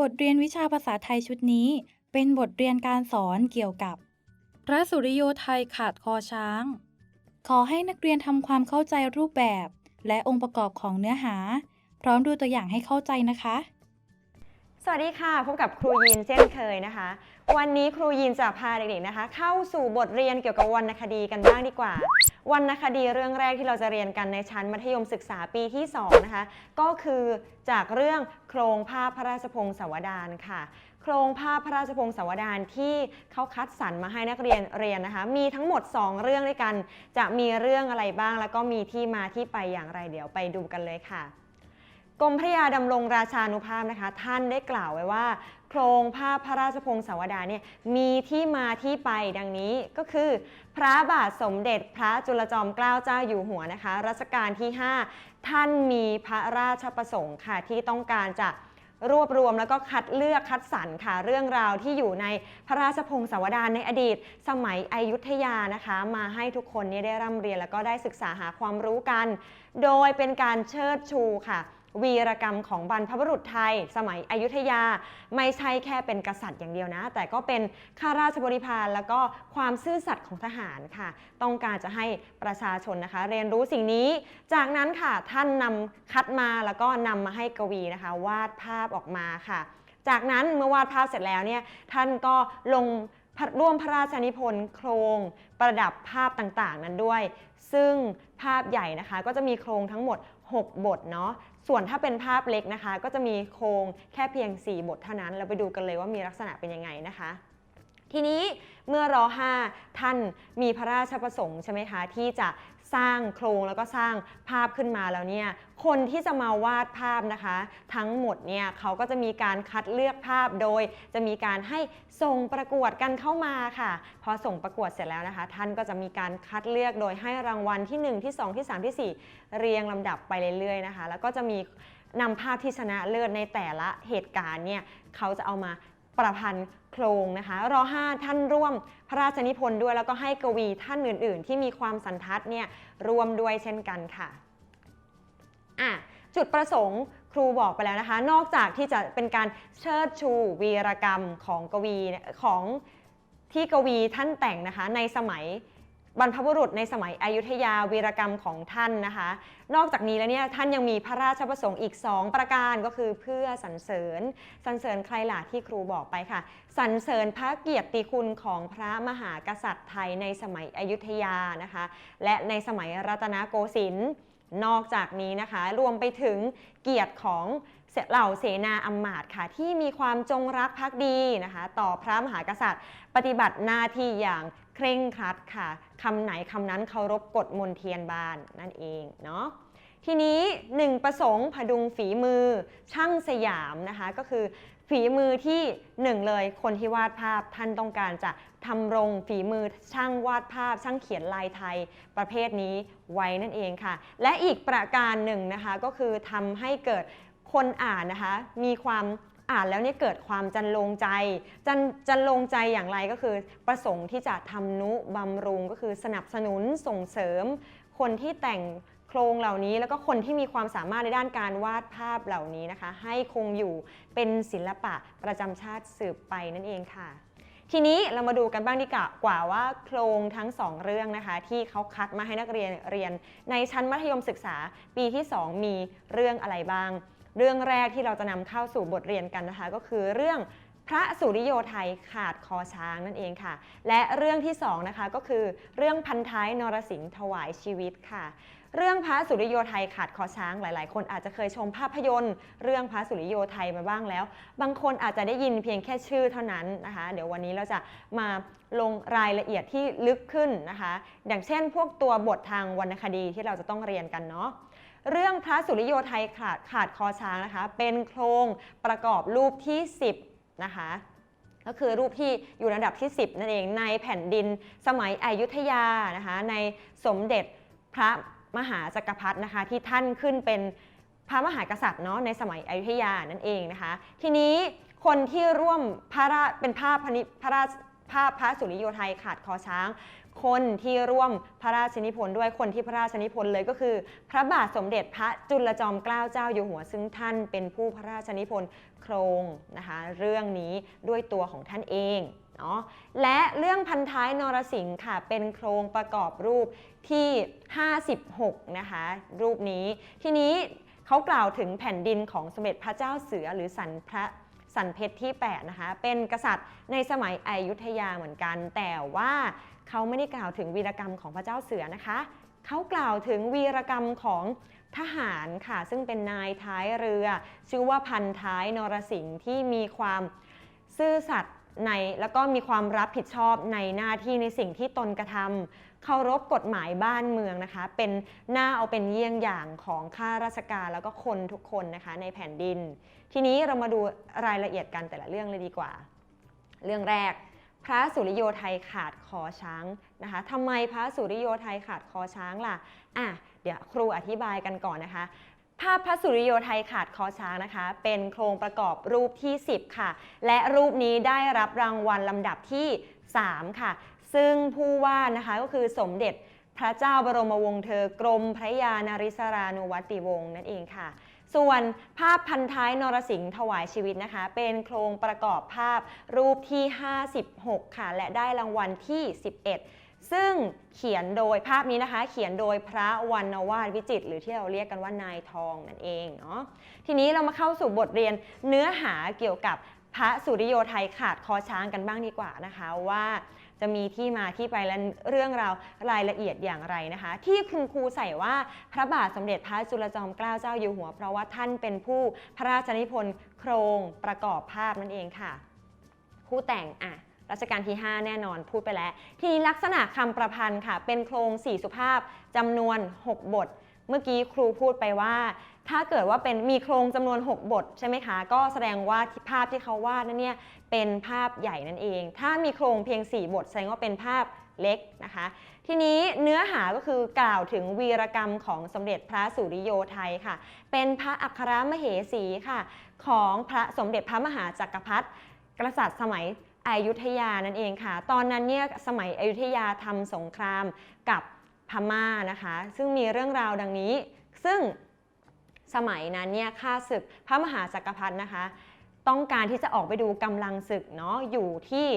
บทเรียนวิชาภาษาไทยชุดนี้ เป็นบทเรียนการสอนเกี่ยวกับ พระสุริโยไทยขาดคอช้าง ขอให้นักเรียนทำความเข้าใจรูปแบบ และองค์ประกอบของเนื้อหา พร้อมดูตัวอย่างให้เข้าใจนะคะ สวัสดีค่ะ พบกับครูยีนเช่นเคยนะคะ วันนี้ครูยีนจะพาเด็กๆนะคะ เข้าสู่บทเรียนเกี่ยวกับวรรณคดีกันบ้างดีกว่า วรรณคดีเรื่องแรกที่เราจะเรียนกันในชั้นมัธยมศึกษาปีที่2นะคะก็คือจากเรื่องโครงภาพพระราชพงศาวดารค่ะ โครงภาพพระราชพงศาวดารที่เขาคัดสรรมาให้นักเรียนเรียนนะคะ มีทั้งหมด 2 เรื่องด้วยกัน จะมีเรื่องอะไรบ้าง แล้วก็มีที่มาที่ไปอย่างไรเดี๋ยวไปดูกันเลยค่ะ กรมพระยาดำรงราชานุภาพนะคะ ท่านได้กล่าวไว้ว่า โครงภาพพระราชพงศาวดารเนี่ยมีที่มาที่ไปดังนี้ก็คือ พระบาทสมเด็จพระจุลจอมเกล้าเจ้าอยู่หัวนะคะรัชกาลที่ 5 ท่านมีพระราชประสงค์ค่ะที่ต้องการจะรวบรวมแล้วก็คัดเลือกคัดสรรค่ะเรื่องราวที่อยู่ในพระราชพงศาวดารในอดีต สมัยอยุธยานะคะ มาให้ทุกคนเนี่ยได้ร่ำเรียนแล้วก็ได้ศึกษาหาความรู้กัน โดยเป็นการเชิดชูค่ะ วีรกรรมของบรรพบุรุษไทย สมัยอยุธยา ไม่ใช่แค่เป็นกษัตริย์อย่างเดียวนะ แต่ก็เป็นข้าราชบริพารแล้วก็ความซื่อสัตย์ของทหารค่ะ ต้องการจะให้ประชาชนนะคะ เรียนรู้สิ่งนี้ จากนั้นค่ะท่านนำคัดมาแล้วก็นำมาให้กวีนะคะ วาดภาพออกมาค่ะ จากนั้นเมื่อวาดภาพเสร็จแล้วเนี่ยท่านก็ลงร่วมพระราชนิพนธ์โครงประดับภาพต่างๆ นั้นด้วย ซึ่ง ภาพใหญ่นะคะ ก็จะมีโครงทั้งหมด 6 บทเนาะส่วนถ้าเป็นภาพเล็กนะคะ ก็จะมีโครงแค่เพียง 4 บทเท่านั้น เราไปดูกันเลยว่ามีลักษณะเป็นยังไงนะคะ ทีนี้เมื่อรอ5ท่านมีพระราชประสงค์ใช่ไหมคะที่จะ สร้างโครงแล้วก็สร้างภาพขึ้นมาแล้วเนี่ยคนที่จะมาวาดภาพนะคะ ทั้งหมดเนี่ยเขาก็จะมีการคัดเลือกภาพโดย จะมีการให้ส่งประกวดกันเข้ามาค่ะ พอส่งประกวดเสร็จแล้วนะคะ ท่านก็จะมีการคัดเลือกโดยให้รางวัลที่ 1 ที่ 2 ที่ 3 ที่ 4 เรียงลำดับไปเรื่อยๆนะคะ แล้วก็จะมีนำภาพที่ชนะเลิศในแต่ละเหตุการณ์เนี่ยเขาจะเอามาประพันธ์โครงนะคะรอห้าท่านร่วม พระราชนิพนธ์ด้วยแล้วก็ให้กวีท่านอื่น ๆ ที่มีความสันทัดเนี่ยรวมด้วยเช่นกันค่ะอะจุดประสงค์ครูบอกไปแล้วนะคะ นอกจากที่จะเป็นการเชิดชูวีรกรรมของกวีของที่กวีท่านแต่งนะคะในสมัย บรรพบุรุษในสมัยอยุธยาวีรกรรมของท่านนะคะ นอกจากนี้แล้วเนี่ยท่านยังมีพระราชประสงค์อีก 2 ประการก็คือเพื่อสรรเสริญสรรเสริญใครล่ะที่ครูบอกไปค่ะสรรเสริญพระเกียรติคุณของพระมหากษัตริย์ไทยในสมัยอยุธยานะคะ และในสมัยรัตนโกสินทร์นอกจากนี้นะคะ รวมไปถึงเกียรติของเหล่าเสนาอำมาตย์ค่ะ ที่มีความจงรักภักดีนะคะ ต่อพระมหากษัตริย์ ปฏิบัติหน้าที่อย่าง เคร่งครัดค่ะคำไหนคำนั้นเคารพกฎมนเทียนบานนั่นเองเนาะทีนี้หนึ่งประสงค์พดุงฝีมือช่างสยามนะคะก็คือฝีมือที่หนึ่งเลยคนที่วาดภาพท่านต้องการจะทำรงฝีมือช่างวาดภาพ ช่างเขียนลายไทยประเภทนี้ไว้นั่นเองค่ะ และอีกประการหนึ่งนะคะก็คือทำให้เกิดคนอ่านนะคะมีความ อ่านแล้วเนี่ยเกิดความจันลงใจจันจันลงใจอย่างไรก็คือ ประสงค์ที่จะทำนุบำรุงก็คือสนับสนุนส่งเสริม คนที่แต่งโครงเหล่านี้แล้วก็คนที่มีความสามารถในด้านการวาดภาพเหล่านี้นะคะ ให้คงอยู่เป็นศิลปะประจำชาติสืบไปนั่นเองค่ะ ทีนี้เรามาดูกันบ้างดีกว่าว่าโครงทั้ง 2 เรื่องนะคะ ที่เขาคัดมาให้นักเรียนเรียน ในชั้นมัธยมศึกษาปีที่ 2 มีเรื่องอะไรบ้าง เรื่องแรกที่เราจะนำเข้าสู่บทเรียนกันนะคะ ก็คือเรื่องพระสุริโยไทยขาดคอช้างนั่นเองค่ะ และเรื่องที่2นะคะก็คือเรื่องพันท้ายนรสิงห์ถวายชีวิตค่ะ เรื่องพระสุริโยไทยขาดคอช้างหลาย ๆ คนอาจจะเคยชมภาพยนตร์ เรื่องพระสุริโยไทยมาบ้างแล้ว บางคนอาจจะได้ยินเพียงแค่ชื่อเท่านั้นนะคะ เดี๋ยววันนี้เราจะมาลงรายละเอียดที่ลึกขึ้นนะคะ อย่างเช่น พวกตัวบททางวรรณคดีที่เราจะต้องเรียนกันเนาะ เรื่องพระสุริโยไทยขาดขาดคอช้างนะคะ เป็นโครงประกอบรูปที่ 10 นะคะ ก็คือรูปที่อยู่ระดับที่ 10 นั่นเองในแผ่นดินสมัยอยุธยานะคะ ในสมเด็จพระมหาจักรพรรดินะคะ ที่ท่านขึ้นเป็นพระมหากษัตริย์เนาะในสมัยอยุธยานั่นเองนะคะ ทีนี้คนที่ร่วมพระราเป็นภาพพนิพระภาพพระสุริโยไทยขาดคอช้าง คนที่ร่วมพระราชนิพนธ์ด้วยคนที่พระราชนิพนธ์เลยก็คือ พระบาทสมเด็จพระจุลจอมเกล้าเจ้าอยู่หัว ซึ่งท่านเป็นผู้พระราชนิพนธ์โครงนะคะเรื่องนี้ด้วยตัวของท่านเองเนาะและเรื่องพันท้ายนรสิงห์ค่ะเป็นโครงประกอบรูปที่ 56 นะคะ รูปนี้ทีนี้เขากล่าวถึงแผ่นดินของสมเด็จพระเจ้าเสือหรือสันพระสันเพชรที่ 8 นะคะ เป็นกษัตริย์ในสมัยอยุธยาเหมือนกัน แต่ว่า เขาไม่ได้กล่าวถึงวีรกรรมของพระเจ้าเสือนะคะ เขากล่าวถึงวีรกรรมของทหารค่ะ ซึ่งเป็นนายท้ายเรือ ชื่อว่าพันท้ายนรสิงห์ที่มีความซื่อสัตย์ในแล้วก็มีความรับผิดชอบในหน้าที่ในสิ่งที่ตนกระทำเคารพกฎหมายบ้านเมืองนะคะ เป็นหน้าเอาเป็นเยี่ยงอย่างของข้าราชการแล้วก็คนทุกคนนะคะในแผ่นดิน ทีนี้เรามาดูรายละเอียดกันแต่ละเรื่องเลยดีกว่า เรื่องแรก พระสุริโยไทยขาดคอช้างนะคะทำไมพระสุริโยไทยขาดคอช้างล่ะอะเดี๋ยวครูอธิบายกันก่อนนะคะ ภาพพระสุริโยไทยขาดคอช้างนะคะ เป็นโครงประกอบรูปที่ 10 ค่ะ และรูปนี้ได้รับรางวัลลำดับที่ 3 ค่ะ ซึ่งผู้วาดนะคะก็คือสมเด็จพระเจ้าบรมวงศ์เธอกรมพระยานาริศรานุวัติวงศ์นั่นเองค่ะ ส่วนภาพพันท้ายนรสิงห์ถวายชีวิตนะคะ เป็นโครงประกอบภาพรูปที่ 56 ค่ะ และได้รางวัลที่ 11 ซึ่งเขียนโดยภาพนี้นะคะ เขียนโดยพระวรรณวาดวิจิตรหรือที่เราเรียกกันว่านายทองนั่นเองเนาะทีนี้เรามาเข้าสู่บทเรียนเนื้อหาเกี่ยวกับพระสุริโยไทยขาดคอช้างกันบ้างดีกว่านะคะว่า จะมีที่มาที่ไปและเรื่องราวรายละเอียดอย่างไรนะคะ ที่คุณครูใส่ว่าพระบาทสมเด็จพระจุลจอมเกล้าเจ้าอยู่หัว เพราะว่าท่านเป็นผู้พระราชนิพนธ์โครงประกอบภาพนั่นเองค่ะ ผู้แต่งอะรัชกาลที่ 5 แน่นอนพูดไปแล้ว ทีนี้ลักษณะคำประพันธ์ค่ะ เป็นโครงสี่สุภาพจำนวน 6 บท เมื่อกี้ครูพูดไปว่า ถ้าเกิดว่าเป็นมีโครงจำนวน 6 บทใช่ไหมคะ ก็แสดงว่าภาพที่เขาวาดนั้นเนี่ยเป็นภาพใหญ่นั่นเอง ถ้ามีโครงเพียง 4 บทแสดงว่าเป็นภาพเล็กนะคะ ทีนี้เนื้อหาก็คือกล่าวถึงวีรกรรมของสมเด็จพระสุริโยไทยค่ะ เป็นพระอัครมเหสีค่ะ ของพระสมเด็จพระมหาจักรพรรดิกษัตริย์สมัยอยุธยานั่นเองค่ะ ตอนนั้นเนี่ยสมัยอยุธยาทำสงครามกับ พม่านะคะ ซึ่งมีเรื่องราวดังนี้ ซึ่งสมัยนั้นเนี่ยข้าศึกพระมหาจักรพรรดินะคะ ต้องการที่จะออกไปดูกำลังศึกเนาะอยู่ที่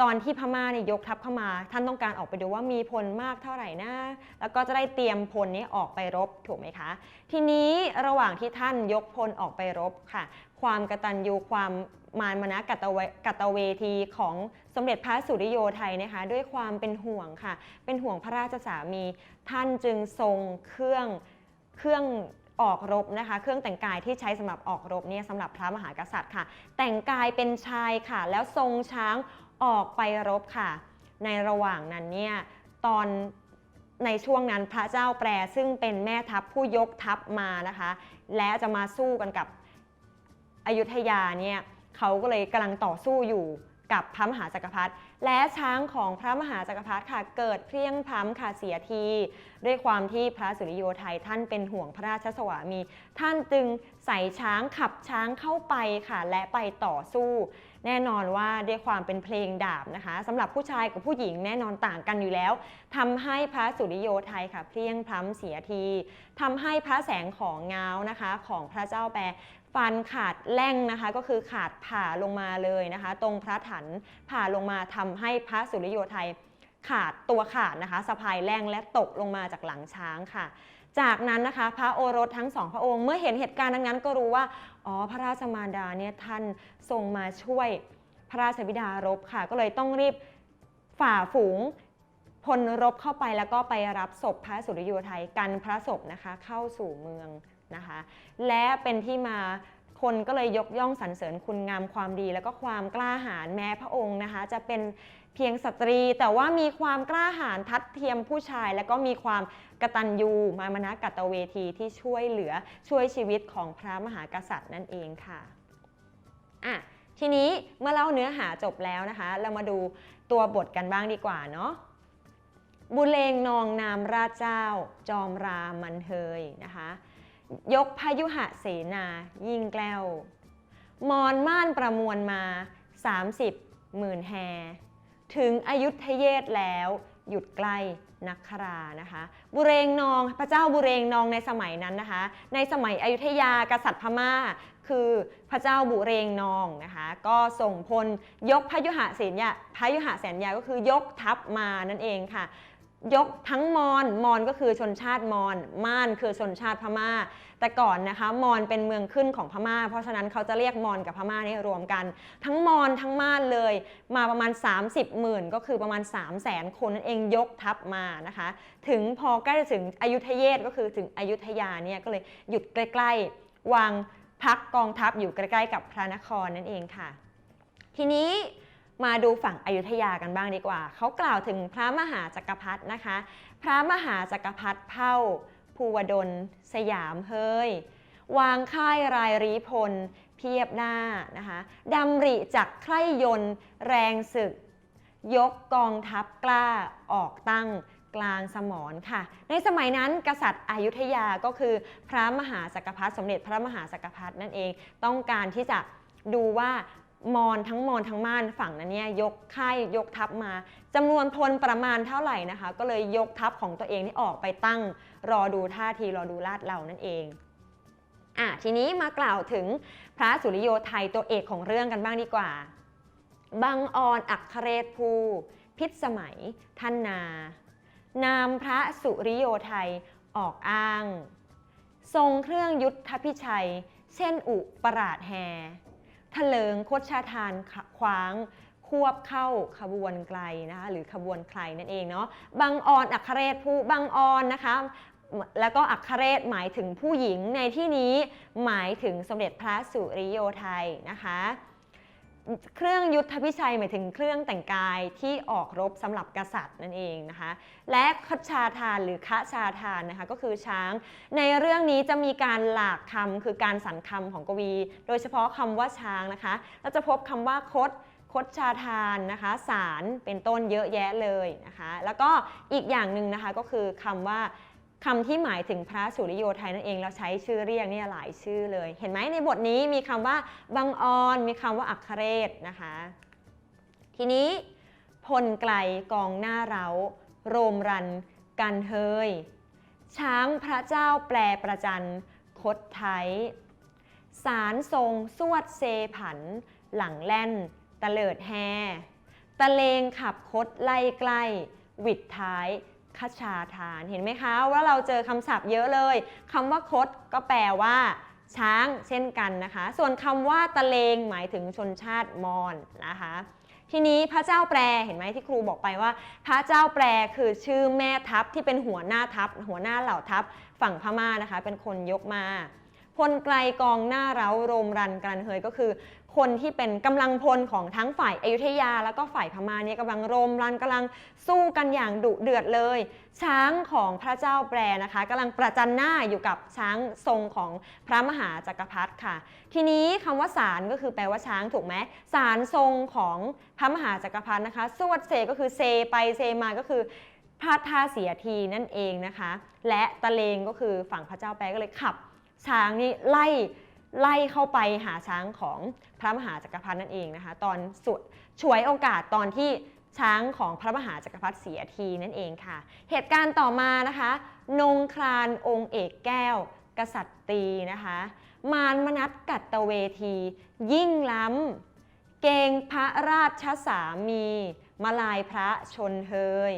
ตอนที่พม่าเนี่ยยกทัพเข้ามา ท่านต้องการออกไปดูว่ามีพลมากเท่าไหร่นะแล้วก็จะได้เตรียมพลนี้ออกไปรบถูกไหมคะ ทีนี้ระหว่างที่ท่านยกพลออกไปรบค่ะ ความกระตัญญูความ มารมณกตเวกตเวทีของสมเด็จพระสุริโยไทยนะคะ ด้วยความเป็นห่วงค่ะ เป็นห่วงพระราชสามี ท่านจึงทรงเครื่องเครื่องออกรบนะคะ เครื่องแต่งกายที่ใช้สำหรับออกรบเนี่ยสำหรับพระมหากษัตริย์ค่ะ แต่งกายเป็นชายค่ะ แล้วทรงช้างออกไปรบค่ะ ในระหว่างนั้นเนี่ยตอนในช่วงนั้นพระเจ้าแปรซึ่งเป็นแม่ทัพผู้ยกทัพมานะคะ และจะมาสู้กันกับอยุธยาเนี่ย เขาก็เลยกำลังต่อสู้อยู่กับพระมหาจักรพรรดิและช้างของพระมหาจักรพรรดิค่ะเกิดเพลียงพล้ำค่ะเสียที ด้วยความที่พระสุริโยไทยท่านเป็นห่วงพระราชสวามี ท่านจึงใส่ช้างขับช้างเข้าไปค่ะและไปต่อสู้ แน่นอนว่าด้วยความเป็นเพลงดาบนะคะสำหรับผู้ชายกับผู้หญิงแน่นอนต่างกันอยู่แล้วทำให้พระสุริโยไทยค่ะเพลียงพล้ำเสียทีทำให้พระแสงของเงานะคะของพระเจ้าแปรฟันขาดแล่งนะคะก็คือขาดผ่าลงมาเลยนะคะ ตรงพระถันผ่าลงมาทำให้พระสุริโยไทยขาดตัวขาดนะคะสะพายแล่งและตกลงมาจากหลังช้างค่ะ จากนั้นนะคะ พระโอรสทั้งสองพระองค์เมื่อเห็นเหตุการณ์ดังนั้นก็รู้ว่า อ๋อพระราชมารดาเนี่ยท่านทรงมาช่วยพระราชบิดารบค่ะ ก็เลยต้องรีบฝ่าฝูงพลรบเข้าไปแล้วก็ไปรับศพพระสุริโยไทยกันพระศพนะคะเข้าสู่เมืองนะคะ และเป็นที่มาคนก็เลยยกย่องสรรเสริญคุณงามความดี แล้วก็ความกล้าหาญแม้พระองค์นะคะ จะเป็น เพียงสตรี แต่ว่ามีความกล้าหาญทัดเทียมผู้ชาย แล้วก็มีความกตัญญูมามนะกัตเวทีที่ช่วยเหลือช่วยชีวิตของพระมหากษัตริย์นั่นเองค่ะอะทีนี้เมื่อเล่าเนื้อหาจบแล้วนะคะ เรามาดูตัวบทกันบ้างดีกว่าเนาะบุเลงนองนามราชเจ้า จอมรามันเฮยนะคะ ยกพายุหะเสนายิ่งแกล้ว มอนม่านประมวลมา 30 หมื่นแฮ ถึงอยุธเยศแล้วหยุดใกล้นักครานะคะ บุเรงนองพระเจ้าบุเรงนองในสมัยนั้นนะคะ ในสมัยอยุธยากษัตริย์พม่า คือพระเจ้าบุเรงนองนะคะ ก็ส่งพลยกพยุหะเสนยาพยุหะแสนยาก็คือยกทัพมานั่นเองค่ะ ยกทั้งมอญมอญก็คือชนชาติมอญม่านคือชนชาติพม่า แต่ก่อนนะคะมอญเป็นเมืองขึ้นของพม่า เพราะฉะนั้นเขาจะเรียกมอญกับพม่านี่รวมกัน ทั้งมอญทั้งม่านเลย มาประมาณ 30หมื่นก็คือประมาณ 3 0 0แสนคนนั่นเองยกทัพมานะคะ ถึงพอใกล้จะถึงอยุธเยก็คือถึงอยุธยาเนี่ยก็เลยหยุดใกล้ ๆ วางพักกองทัพอยู่ใกล้ๆกับพระนครนั่นเองค่ะ ทีนี้มาดูฝั่งอยุธยากันบ้างดีกว่า เขากล่าวถึงพระมหาจักรพรรดินะคะ พระมหาจักรพรรดิเผ่า ภูวดล สยามเฮยวางค่ายรายรีพล เพียบหน้านะคะดำริจากใคร่ยนแรงศึก ยกกองทัพกล้าออกตั้งกลางสมรค่ะ ในสมัยนั้นกษัตริย์อยุธยาก็คือพระมหาจักพรรสมเด็จพระมหาจักพรรนั่นเอง ต้องการที่จะดูว่ามอญทั้งมอญทั้งม่านฝั่งนั้นเนี่ยยกค่ายยกทัพมา จำนวนพลประมาณเท่าไหร่นะคะ ก็เลยยกทัพของตัวเองที่ออกไปตั้ง รอดูท่าทีรอดูลาดเหล่านั่นเองอะทีนี้มากล่าวถึงพระสุริโยไทยตัวเอกของเรื่องกันบ้างดีกว่า บังออนอักขเรศภู พิษสมัย ท่านนา นามพระสุริโยไทยออกอ้าง ทรงเครื่องยุทธพิชัย เช่นอุปราดแฮทะเลิงโคชาทานขว้าง ควบเข้าขบวนไกลนะคะหรือขบวนใครนั่นเองเนาะบังออนอัครเรศผู้บังออนนะคะแล้วก็อัครเรศหมายถึงผู้หญิงในที่นี้หมายถึงสมเด็จพระสุริโยไทยนะคะเครื่องยุทธพิชัยหมายถึงเครื่องแต่งกายที่ออกรบสำหรับกษัตริย์นั่นเองนะคะ และคชาทานหรือคะชาทานนะคะก็คือช้าง ในเรื่องนี้จะมีการหลากคำคือการสรรคำของกวี โดยเฉพาะคำว่าช้างนะคะ เราจะพบคำว่าคด คดชาทานนะคะ สารเป็นต้นเยอะแยะเลยนะคะ แล้วก็อีกอย่างหนึ่งนะคะก็คือคำว่าคำที่หมายถึงพระสุริโยไทยนั่นเองเราใช้ชื่อเรียกเนี่ยหลายชื่อเลย เห็นไหมในบทนี้มีคำว่าบังออนมีคำว่าอัครเรศนะคะ ทีนี้พลไกลกองหน้าเราโรมรัน กันเฮย ช้างพระเจ้าแปลประจันคดไทยสารทรงสวดเซผัน หลังแล่น ตะเลิดแฮตะเลงขับคดไล่ใกล้ วิดท้ายคชาทาน เห็นไหมคะว่าเราเจอคำศัพท์เยอะเลยคำว่าคดก็แปลว่า ช้างเช่นกันนะคะ ส่วนคำว่าตะเลงหมายถึงชนชาติมอญนะคะ ทีนี้พระเจ้าแปรเห็นไหมที่ครูบอกไปว่า พระเจ้าแปรคือชื่อแม่ทัพที่เป็นหัวหน้าทัพ หัวหน้าเหล่าทัพฝั่งพม่านะคะ เป็นคนยกมาพลไกลกองหน้าเร้าโรมรันกันเฮยก็คือ คนที่เป็นกำลังพลของทั้งฝ่ายอยุธยา แล้วก็ฝ่ายพม่าเนี่ยกำลังรมรันกำลังสู้กันอย่างดุเดือดเลย ช้างของพระเจ้าแปรนะคะกำลังประจันหน้าอยู่กับช้างทรงของพระมหาจักรพรรดิค่ะ ทีนี้คำว่าสารก็คือแปลว่าช้างถูกไหมสารทรงของพระมหาจักรพรรดินะคะ สวดเซก็คือเซไปเซมาก็คือพระท่าเสียทีนั่นเองนะคะ และตะเลงก็คือฝั่งพระเจ้าแปรก็เลยขับ ช้างนี่ไล่ ไล่เข้าไปหาช้างของพระมหาจักรพรรดินั่นเองนะคะ ตอนสุดฉวยโอกาสตอนที่ช้างของพระมหาจักรพรรดิเสียทีนั่นเองค่ะ เหตุการณ์ต่อมานะคะ นงครานองค์เอกแก้ว กษัตรีนะคะ มารมนัดกัตตเวที ยิ่งล้ำ เกงพระราชสามี มาลายพระชนเฮย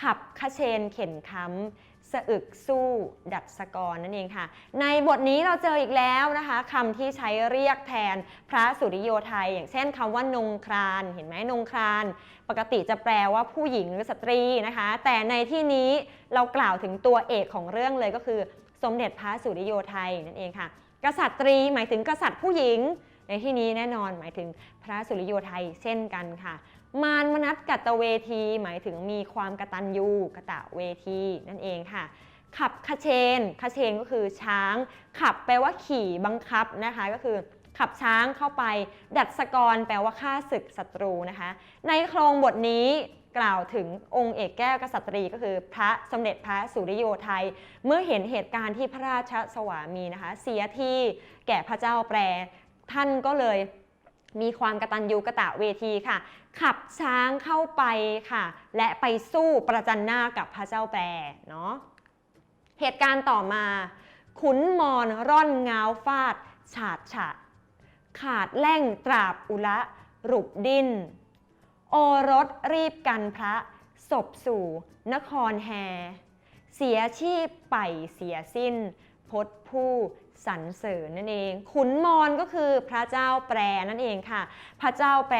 ขับขเชนเข็นค้ำ สะอึกสู้ดัดสกรนั่นเองค่ะ ในบทนี้เราเจออีกแล้วนะคะคำที่ใช้เรียกแทนพระสุริโยไทย อย่างเช่นคำว่านงครานเห็นไหมนงคราน ปกติจะแปลว่าผู้หญิงหรือสตรีนะคะ แต่ในที่นี้เรากล่าวถึงตัวเอกของเรื่องเลยก็คือ สมเด็จพระสุริโยไทยนั่นเองค่ะ กษัตรีหมายถึงกษัตริย์ผู้หญิง ในที่นี้แน่นอนหมายถึงพระสุริโยไทยเช่นกันค่ะ มารมนัดกัตเวที หมายถึงมีความกระตัญญูกระตะเวทีนั่นเองค่ะ ขับขเชนขเชนก็คือช้าง ขับแปลว่าขี่บังคับนะคะก็คือขับช้างเข้าไป ดัดสกร แปลว่าฆ่าศึกศัตรูนะคะ ในโครงบทนี้กล่าวถึงองค์เอกแก้วกษัตรีก็คือพระสมเด็จพระสุริโยไทย เมื่อเห็นเหตุการณ์ที่พระราชสวามีนะคะ เสียที่แก่พระเจ้าแปร ท่านก็เลยมีความกระตัญญูกระตะเวทีค่ะ ขับช้างเข้าไปค่ะ และไปสู้ประจันหน้ากับพระเจ้าแปรเนาะเหตุการณ์ต่อมา ขุนมอนร่อนเงาฟาด ฉาดฉะ ขาดแล่งตราบอุละรุบดิน โอรสรีบกันพระศพสู่ นครแฮ เสียชีพไปเสียสิ้น พดผู้ สรรเสริญนั่นเอง ขุนมอนก็คือพระเจ้าแปรนั่นเองค่ะ พระเจ้าแปร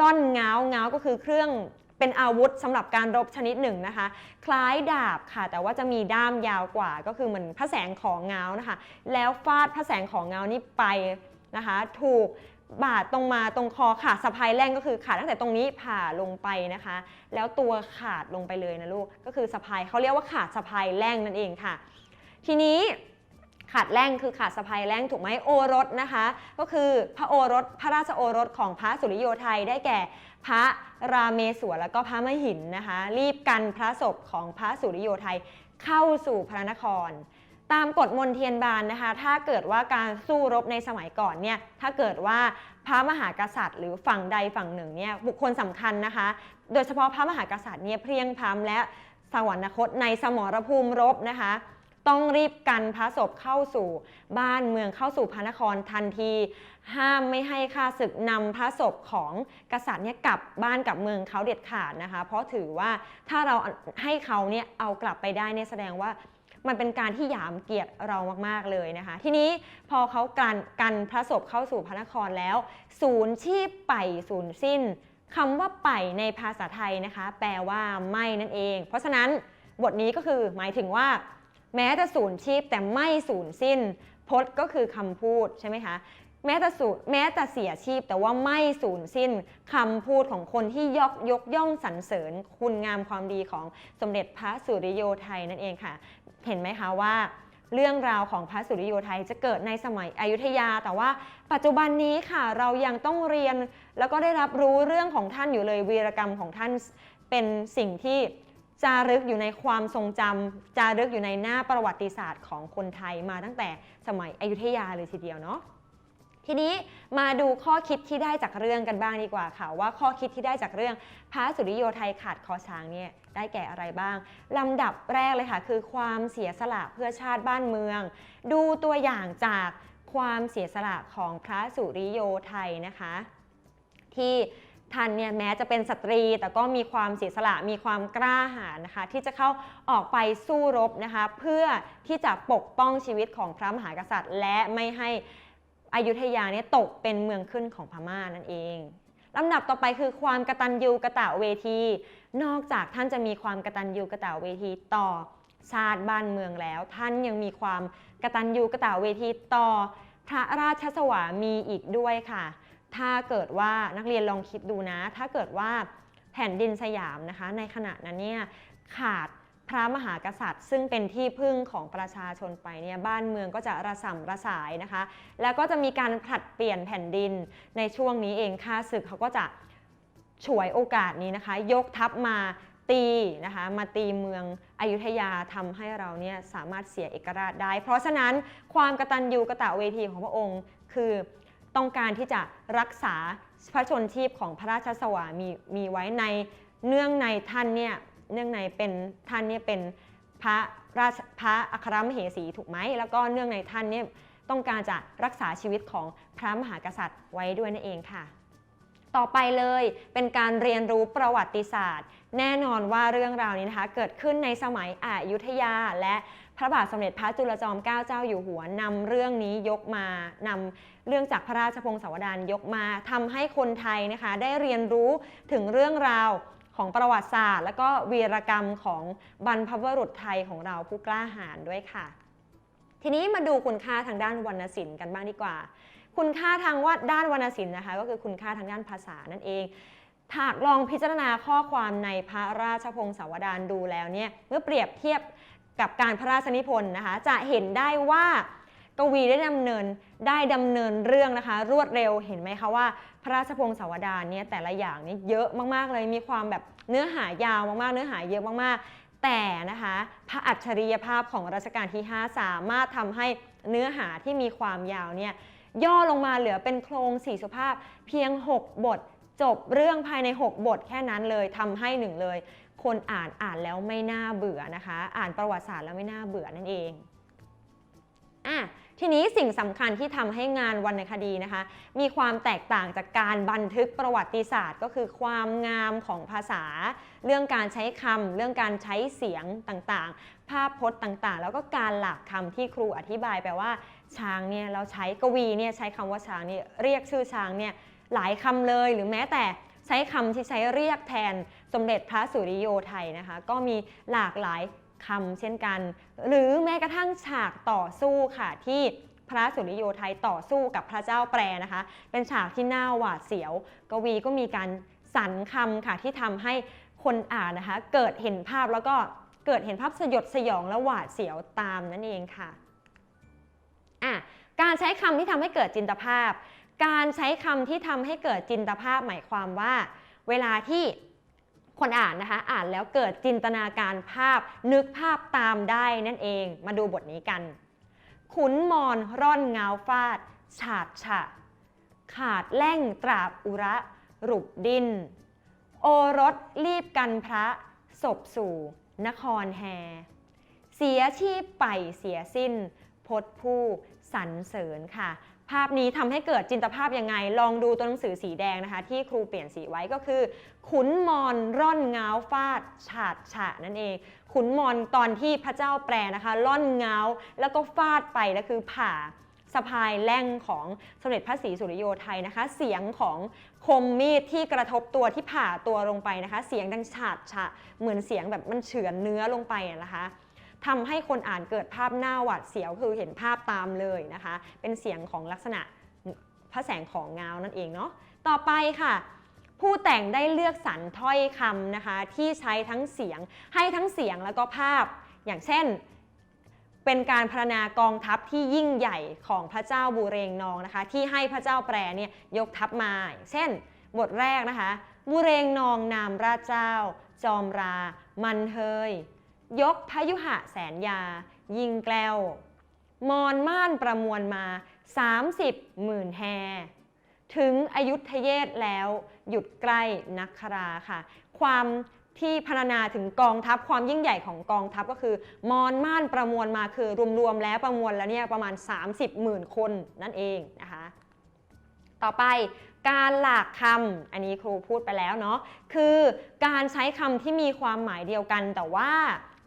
ร่อนเงาวง้าก็คือเครื่องเป็นอาวุธสำหรับการรบชนิดหนึ่งนะคะ คล้ายดาบค่ะ แต่ว่าจะมีด้ามยาวกว่า ก็คือเหมือนพระแสงของเงานะคะ แล้วฟาดพระแสงของเงานี่ไปนะคะ ถูกบาดตรงมาตรงคอขาดสะพายแร่งก็คือขาดตั้งแต่ตรงนี้ผ่าลงไปนะคะ แล้วตัวขาดลงไปเลยนะลูกก็คือสะพายเขาเรียกว่าขาดสะพายแร่งนั่นเองค่ะ ทีนี้ ขาดแร่งคือขาดสะพายแร่งถูกไหมโอรสนะคะ ก็คือพระโอรสพระราชโอรสของพระสุริโยไทยได้แก่ พระราเมศวรแล้วก็พระมหินนะคะ รีบกันพระศพของพระสุริโยไทยเข้าสู่พระนคร ตามกฎมนเทียนบานนะคะ ถ้าเกิดว่าการสู้รบในสมัยก่อนเนี่ยถ้าเกิดว่าพระมหากษัตริย์ หรือฝั่งใดฝั่งหนึ่งเนี่ยบุคคลสำคัญนะคะ โดยเฉพาะพระมหากษัตริย์เนี่ยเพียงพร้ำและสวรรคตในสมรภูมิรบนะคะ ต้องรีบกันพระศพเข้าสู่บ้านเมืองเข้าสู่พระนครทันที ห้ามไม่ให้ข้าศึกนำพระศพของกษัตริย์เนี่ยกลับบ้านกลับเมืองเขาเด็ดขาดนะคะ เพราะถือว่าถ้าเราให้เขาเนี่ยเอากลับไปได้เนี่ยแสดงว่ามันเป็นการที่หยามเกียรติเรามาก ๆ เลยนะคะ ทีนี้พอเขากันกันพระศพเข้าสู่พระนครแล้ว ศูนย์ชีพไปศูนย์สิ้นคำว่าไปในภาษาไทยนะคะ แปลว่าไม่นั่นเอง เพราะฉะนั้นบทนี้ก็คือหมายถึงว่า แม้จะสูญชีพแต่ไม่สูญสิ้น พจน์ก็คือคำพูดใช่ไหมคะแม้จะสูญแม้จะเสียชีพแต่ว่าไม่สูญสิ้นคำพูดของคนที่ยกยกย่องสรรเสริญคุณงามความดีของสมเด็จพระสุริโยไทยนั่นเองค่ะ เห็นไหมคะว่าเรื่องราวของพระสุริโยไทยจะเกิดในสมัยอยุธยา แต่ว่าปัจจุบันนี้ค่ะเรายังต้องเรียน แล้วก็ได้รับรู้เรื่องของท่านอยู่เลยวีรกรรมของท่านเป็นสิ่งที่ จารึกอยู่ในความทรงจำจารึกอยู่ในหน้าประวัติศาสตร์ของคนไทยมาตั้งแต่สมัยอยุธยาเลยทีเดียวเนาะทีนี้มาดูข้อคิดที่ได้จากเรื่องกันบ้างดีกว่าค่ะ ว่าข้อคิดที่ได้จากเรื่องพระสุริโยไทยขาดคอช้างเนี่ยได้แก่อะไรบ้างลำดับแรกเลยค่ะ คือความเสียสละเพื่อชาติบ้านเมือง ดูตัวอย่างจากความเสียสละของพระสุริโยไทยนะคะ ที่ ท่านเนี่ยแม้จะเป็นสตรีแต่ก็มีความเสียสละมีความกล้าหาญนะคะ ที่จะเข้าออกไปสู้รบนะคะ เพื่อที่จะปกป้องชีวิตของพระมหากษัตริย์ และไม่ให้อยุธยาเนี่ยตกเป็นเมืองขึ้นของพม่านั่นเองลำดับต่อไปคือความกตัญญูกะตะเวที นอกจากท่านจะมีความกตัญญูกะตะเวทีต่อชาติบ้านเมืองแล้ว ท่านยังมีความกตัญญูกะตะเวทีต่อพระราชสวามีอีกด้วยค่ะ ถ้าเกิดว่านักเรียนลองคิดดูนะ ถ้าเกิดว่าแผ่นดินสยามนะคะ ในขณะนั้นเนี่ยขาดพระมหากษัตริย์ ซึ่งเป็นที่พึ่งของประชาชนไปเนี่ยบ้านเมืองก็จะระส่ำระสายนะคะ แล้วก็จะมีการผลัดเปลี่ยนแผ่นดินในช่วงนี้เองค่าศึกเขาก็จะฉวยโอกาสนี้นะคะ ยกทัพมาตีนะคะมาตีเมืองอยุธยาทำให้เราเนี่ยสามารถเสียเอกราชได้ เพราะฉะนั้นความกตัญญูกะตะเวทีของพระองค์ คือ ต้องการที่จะรักษาพระชนชีพของพระราชสวามีมีไว้ในเนื่องในท่านเนี่ยเนื่องในเป็นท่านเนี่ยเป็นพระราชพระอัครมเหสีถูกไหมแล้วก็เนื่องในท่านเนี่ยต้องการจะรักษาชีวิตของพระมหากษัตริย์ไว้ด้วยนั่นเองค่ะ ต่อไปเลยเป็นการเรียนรู้ประวัติศาสตร์ แน่นอนว่าเรื่องราวนี้นะคะ เกิดขึ้นในสมัยอยุธยาและ พระบาทสมเด็จพระจุลจอมเกล้าเจ้าอยู่หัวนำเรื่องนี้ยกมานำเรื่องจากพระราชพงศาวดารยกมาทำให้คนไทยนะคะได้เรียนรู้ถึงเรื่องราวของประวัติศาสตร์ และก็วีรกรรมของบรรพบุรุษไทยของเราผู้กล้าหาญด้วยค่ะ ทีนี้มาดูคุณค่าทางด้านวรรณศิลป์กันบ้างดีกว่า คุณค่าทางว่าด้านวรรณศิลป์นะคะ ก็คือคุณค่าทางด้านภาษานั่นเองหากลองพิจารณาข้อความในพระราชพงศาวดารดูแล้วเนี่ยเมื่อเปรียบเทียบ กับการพระราชนิพนธ์นะคะ จะเห็นได้ว่ากวีได้ดำเนินได้ดำเนินเรื่องนะคะ รวดเร็วเห็นไหมคะว่า พระราชพงศาวดารเนี่ยแต่ละอย่างนี่เยอะมากๆเลยมีความแบบเนื้อหายาวมากๆ เนื้อหาเยอะมากๆ แต่นะคะพระอัจฉริยภาพของรัชกาลที่ 5 สามารถทำให้เนื้อหาที่มีความยาวเนี่ยย่อลงมาเหลือเป็นโครงสี่สุภาพเพียง 6 บท จบเรื่องภายใน 6 บทแค่นั้นเลยทำให้หนึ่งเลย คนอ่านอ่านแล้วไม่น่าเบื่อนะคะ อ่านประวัติศาสตร์แล้วไม่น่าเบื่อนั่นเองอะทีนี้สิ่งสำคัญที่ทำให้งานวรรณคดีนะคะ มีความแตกต่างจากการบันทึกประวัติศาสตร์ ก็คือความงามของภาษา เรื่องการใช้คำเรื่องการใช้เสียงต่างๆ ภาพพจน์ต่างๆ แล้วก็การหลักคำที่ครูอธิบายไปลว่า ช้างเนี่ยเราใช้กวีเนี่ยใช้คำว่าช้างเนี่ยเรียกชื่อช้างเนี่ยหลายคำเลยหรือแม้แต่ใช้คำที่ใช้เรียกแทน สมเด็จพระสุริโยไทยนะคะ ก็มีหลากหลายคำเช่นกัน หรือแม้กระทั่งฉากต่อสู้ค่ะที่พระสุริโยไทยต่อสู้กับพระเจ้าแปรนะคะ เป็นฉากที่น่าหวาดเสียว กวีก็มีการสรรคำค่ะที่ทำให้คนอ่านนะคะ เกิดเห็นภาพแล้วก็เกิดเห็นภาพสยดสยองและหวาดเสียวตามนั่นเองค่ะอะ การใช้คำที่ทำให้เกิดจินตภาพ การใช้คำที่ทำให้เกิดจินตภาพหมายความว่า เวลาที่ คนอ่านนะคะอ่านแล้วเกิดจินตนาการภาพนึกภาพตามได้นั่นเองมาดูบทนี้กัน ขุนมอนร่อนเงาฟาด ฉาดฉะ ขาดแล่งตราบอุระรุบดิน โอรสรีบกันพระศพสู่ นครแฮ เสียชีพไปเสียสิ้น พดผู้สรรเสริญค่ะ ภาพนี้ทำให้เกิดจินตภาพยังไง ลองดูตัวหนังสือสีแดงนะคะ ที่ครูเปลี่ยนสีไว้ก็คือ ขุนมอนร่อนเงาฟาด ฉาดฉะนั่นเอง ขุนมอนตอนที่พระเจ้าแปรนะคะ ร่อนเงาแล้วก็ฟาดไปแล้วคือผ่าสะพายแล่งของสมเด็จพระศรีสุริโยไทยนะคะ เสียงของคมมีดที่กระทบตัวที่ผ่าตัวลงไปนะคะ เสียงดังฉาดฉะเหมือนเสียงแบบมันเฉือนเนื้อลงไปนะคะ ทำให้คนอ่านเกิดภาพหน้าหวาดเสียวคือเห็นภาพตามเลยนะคะ เป็นเสียงของลักษณะพระแสงของเงานั่นเองเนาะต่อไปค่ะผู้แต่งได้เลือกสรรถ้อยคำนะคะ ที่ใช้ทั้งเสียงให้ทั้งเสียงแล้วก็ภาพ อย่างเช่น เป็นการพรรณนากองทัพที่ยิ่งใหญ่ของพระเจ้าบูเรงนองนะคะ ที่ให้พระเจ้าแปรเนี่ยยกทัพมาเช่น บทแรกนะคะบูเรงนองนามราชเจ้า จอมรา มันเฮย ยกพยุหะแสนยา ยิงแกล้วมอนม่านประมวลมา 30หมื่นแฮ ถึงอยุธเยศแล้วหยุดใกล้นักคราค่ะ ความที่พรรณนาถึงกองทัพความยิ่งใหญ่ของกองทัพก็คือ มอนม่านประมวลมาคือรวมๆแล้วประมวลแล้วเนี่ยประมาณ 30หมื่นคนนั่นเองนะคะ ต่อไปการหลากคำอันนี้ครูพูดไปแล้วเนาะคือการใช้คำที่มีความหมายเดียวกันแต่ว่า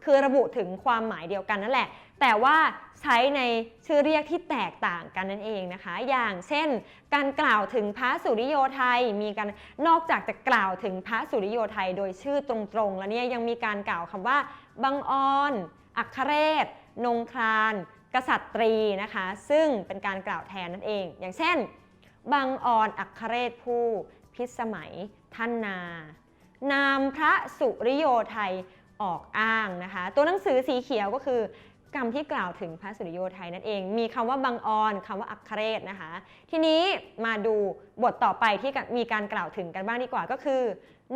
คือระบุถึงความหมายเดียวกันนั่นแหละ แต่ว่าใช้ในชื่อเรียกที่แตกต่างกันนั่นเองนะคะ อย่างเช่น การกล่าวถึงพระสุริโยไทย มีการนอกจากจะกล่าวถึงพระสุริโยไทยโดยชื่อตรงๆ แล้วเนี่ยยังมีการกล่าวคำว่า บังออน อัครเรศ นงคราน กษัตรีนะคะ ซึ่งเป็นการกล่าวแทนนั่นเอง อย่างเช่น บังออน อัครเรศผู้ พิสมัย ท่านนา นามพระสุริโยไทย ออกอ้างนะคะ ตัวหนังสือสีเขียวก็คือกรรมที่กล่าวถึงพระสุริโยไทยนั่นเอง มีคำว่าบังออนคำว่าอัครเรศนะคะ ทีนี้มาดูบทต่อไปที่มีการกล่าวถึงกันบ้างดีกว่าก็คือ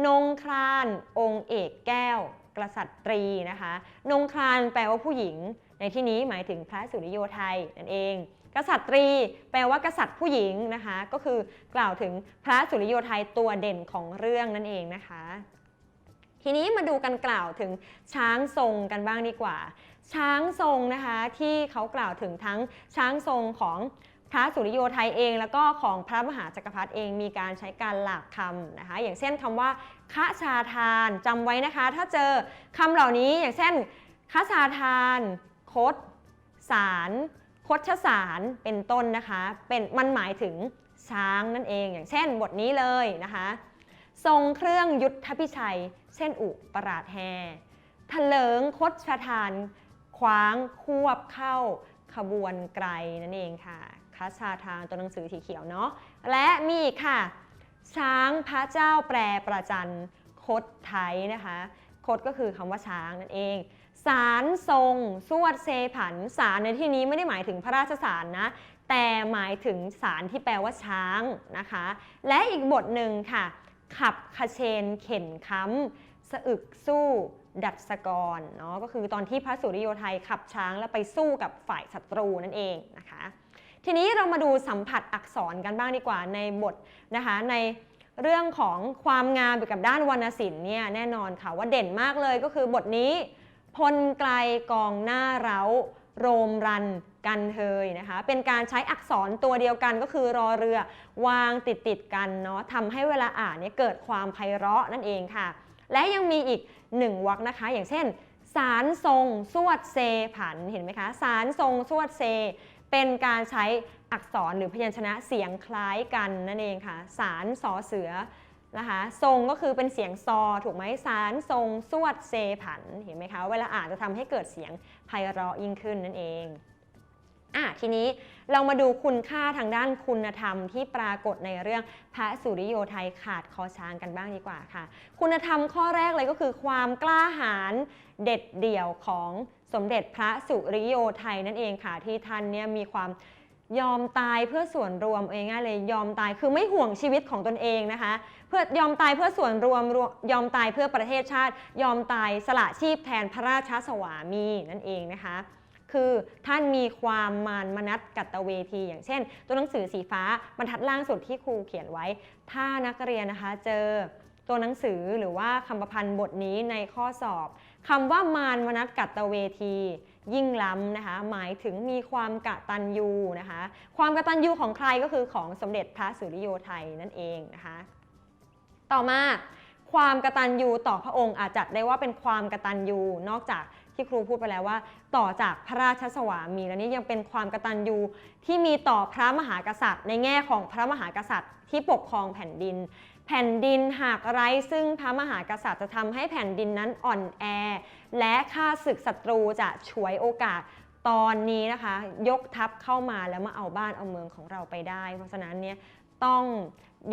นงครานองค์เอกแก้ว กษัตรีนะคะ นงครานแปลว่าผู้หญิง ในที่นี้หมายถึงพระสุริโยไทยนั่นเอง กษัตรี แปลว่ากษัตริย์ผู้หญิงนะคะ ก็คือกล่าวถึงพระสุริโยไทยตัวเด่นของเรื่องนั่นเองนะคะ ทีนี้มาดูกันกล่าวถึงช้างทรงกันบ้างดีกว่า ช้างทรงนะคะที่เขากล่าวถึงทั้งช้างทรงของพระสุริโยไทยเอง แล้วก็ของพระมหาจักรพรรดิเองมีการใช้การหลากคำนะคะ อย่างเช่นคำว่าคะชาทานจำไว้นะคะ ถ้าเจอคำเหล่านี้อย่างเช่นคะชาทาน คดสารคดชสารเป็นต้นนะคะ เป็นมันหมายถึงช้างนั่นเอง อย่างเช่นบทนี้เลยนะคะ ทรงเครื่องยุทธพิชัย เช่นอุปราชแฮทะเลิงคดชทาน คว้างควบเข้าขบวนไกลนั่นเองค่ะคัชาทานตัวหนังสือสีเขียวเนาะ และมีอีกค่ะ ช้างพระเจ้าแปรประจันคดไทยนะคะ คดก็คือคำว่าช้างนั่นเอง สารทรง สวดเซผัน สารในที่นี้ไม่ได้หมายถึงพระราชสารนะ แต่หมายถึงสารที่แปลว่าช้างนะคะ และอีกบทหนึ่งค่ะ ขับขเชนเข็นค้ำสะอึกสู้ดัชกรเนาะก็คือตอนที่พระสุริโยไทยขับช้างแล้วไปสู้กับฝ่ายศัตรูนั่นเองนะคะ ทีนี้เรามาดูสัมผัสอักษรกันบ้างดีกว่าในบทนะคะในเรื่องของความงามเกี่ยวกับด้านวรรณศิลป์เนี่ยแน่นอนค่ะว่าเด่นมากเลยก็คือบทนี้พลไกลกองหน้าเร้า โรมรันกันเทยนะคะ เป็นการใช้อักษรตัวเดียวกันก็คือรอเรือวางติดติดกันเนาะทำให้เวลาอ่านเนี่ยเกิดความไพเราะนั่นเองค่ะ และยังมีอีกหนึ่งวรรคนะคะ อย่างเช่น สารทรงสวดเซผันเห็นไหมคะ สารทรงสวดเซ เป็นการใช้อักษรหรือพยัญชนะเสียงคล้ายกันนั่นเองค่ะ สารสอเสือ นะคะทรงก็คือเป็นเสียงซอถูกไหมสารทรงสวดเซผันเห็นไหมคะ เวลาอ่านจะทำให้เกิดเสียงไพเราะยิ่งขึ้นนั่นเองอะทีนี้เรามาดูคุณค่าทางด้านคุณธรรมที่ปรากฏในเรื่องพระสุริโยไทยขาดคอช้างกันบ้างดีกว่าค่ะ คุณธรรมข้อแรกเลยก็คือความกล้าหาญเด็ดเดี่ยวของสมเด็จพระสุริโยไทยนั่นเองค่ะ ที่ท่านเนี่ยมีความยอมตายเพื่อส่วนรวมเองง่ายเลยยอมตายคือไม่ห่วงชีวิตของตนเองนะคะ พื่อยอมตายเพื่อส่วนรวมยอมตายเพื่อประเทศชาติ ยอมตายสละชีพแทนพระราชสวามีนั่นเองนะคะ คือท่านมีความมานมนัตกัตตเวที อย่างเช่น ตัวหนังสือสีฟ้าบรรทัดล่างสุดที่ครูเขียนไว้ ถ้านักเรียนนะคะเจอตัวหนังสือหรือว่าคำประพันธ์บทนี้ในข้อสอบคำว่ามานมนัตกัตตเวที ยิ่งล้ำนะคะ หมายถึงมีความกตัญญูนะคะ ความกตัญญูของใครก็คือของสมเด็จพระสุริโยไทยนั่นเองนะคะ ต่อมาความกระตัญญูต่อพระองค์อาจจัดได้ว่าเป็นความกระตัญญูนอกจากที่ครูพูดไปแล้วว่า ต่อจากพระราชสวามีแล้วนี่ยังเป็นความกระตัญญูที่มีต่อพระมหากษัตริย์ ในแง่ของพระมหากษัตริย์ ที่ปกครองแผ่นดิน แผ่นดินหากไร้ซึ่งพระมหากษัตริย์จะทำให้แผ่นดินนั้นอ่อนแอ และข้าศึกศัตรูจะฉวยโอกาสตอนนี้นะคะ ยกทัพเข้ามาแล้วมาเอาบ้านเอาเมืองของเราไปได้ เพราะฉะนั้นเนี่ยต้อง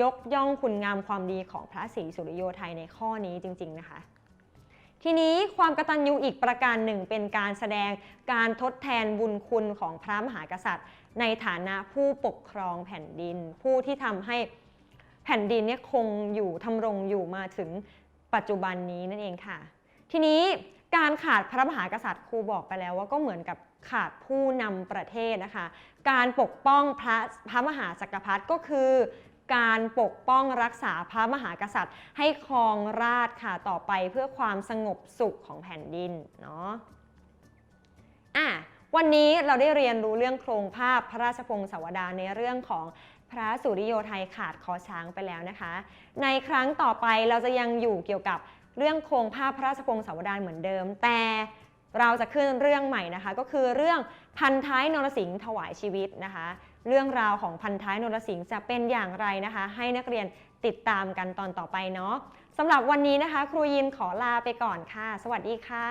ยกย่องคุณงามความดีของพระศรีสุริโยไทยในข้อนี้จริง ๆ นะคะ ทีนี้ความกตัญญูอีกประการหนึ่งเป็นการแสดงการทดแทนบุญคุณของพระมหากษัตริย์ ในฐานะผู้ปกครองแผ่นดิน ผู้ที่ทำให้แผ่นดินเนี่ยคงอยู่ทำรงอยู่มาถึงปัจจุบันนี้นั่นเองค่ะ ทีนี้การขาดพระมหากษัตริย์ครูบอกไปแล้วว่าก็เหมือนกับขาดผู้นำประเทศนะคะ การปกป้องพระพระมหาจักรพรรดิก็คือ การปกป้องรักษาพระมหากษัตริย์ ให้ครองราชย์ค่ะต่อไปเพื่อความสงบสุขของแผ่นดินเนาะอะวันนี้เราได้เรียนรู้เรื่องโครงภาพพระราชพงศาวดารในเรื่องของพระสุริโยไทยขาดคอช้างไปแล้วนะคะ ในครั้งต่อไปเราจะยังอยู่เกี่ยวกับเรื่องโครงภาพพระราชพงศาวดารเหมือนเดิม แต่เราจะขึ้นเรื่องใหม่นะคะ ก็คือเรื่องพันท้ายนรสิงห์ถวายชีวิตนะคะ เรื่องราวของพันท้ายนรสิงห์จะเป็นอย่างไรนะคะ ให้นักเรียนติดตามกันตอนต่อไปเนาะสำหรับวันนี้นะคะ ครูยินขอลาไปก่อนค่ะ สวัสดีค่ะ